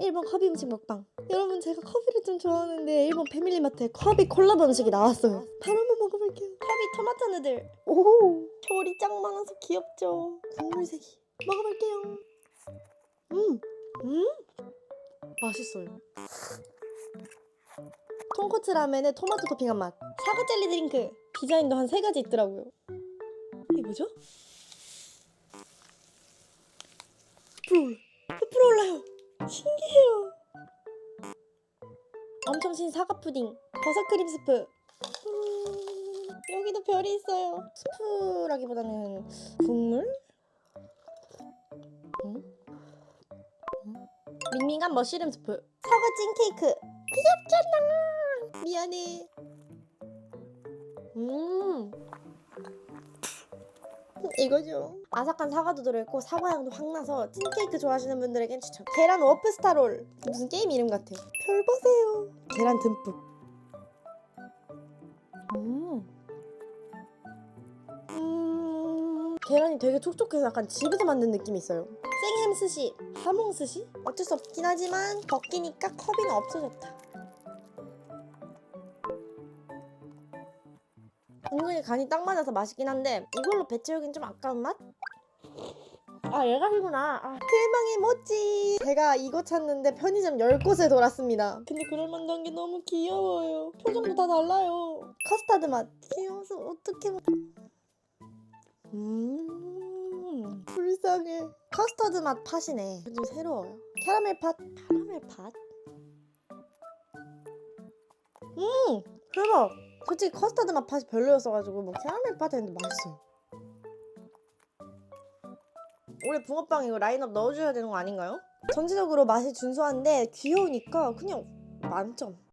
일본 커비 음식 먹방. 여러분 제가 커비를 좀 좋아하는데 일본 패밀리마트에 커비 콜라보 음식이 나왔어요. 바로 한번 먹어볼게요. 커비 토마토 누들. 오, 별이 짱 많아서 귀엽죠. 국물색이. 먹어볼게요. 음, 음, 맛있어요. 통코츠 라멘에 토마토 토핑한 맛. 사과 젤리 드링크. 디자인도 한 세 가지 있더라고요. 이게 뭐죠? 올라요. 신기해요. 엄청 신 사과 푸딩, 버섯 크림 스프. 음, 여기도 별이 있어요. 스프라기보다는 국물? 음? 음? 밍밍한 머쉬룸 스프. 사과 찐 케이크. 귀엽잖아. 미안해. 음. 이거죠. 아삭한 사과도 들어있고 사과향도 확 나서 찐케이크 좋아하시는 분들에겐 추천. 계란 워프스타 롤. 무슨 게임 이름 같아. 별 보세요. 계란 듬뿍. 음. 음. 계란이 되게 촉촉해서 약간 집에서 만든 느낌이 있어요. 생햄 스시, 하몽 스시? 어쩔 수 없긴 하지만 벗기니까 컵이는 없어졌다. 은근히 간이 딱 맞아서 맛있긴 한데 이걸로 배 채우긴 좀 아까운 맛? 아 얘가 이구나. 아, 대망의 모찌! 제가 이거 찾는데 편의점 10곳을 돌았습니다. 근데 그럴만한 게 너무 귀여워요. 표정도 다 달라요. 커스타드 맛. 귀여워서 어떻게 음 불쌍해. 커스터드 맛 팥이네. 좀 새로워요. 캐러멜 팥. 캐러멜 팥? 음 대박 솔직히 커스터드 맛 팥이 별로였어가지고 뭐 캐러멜 팥 했는데 맛있어요 올해 붕어빵 이거 라인업 넣어줘야 되는 거 아닌가요? 전체적으로 맛이 준수한데 귀여우니까 그냥 만점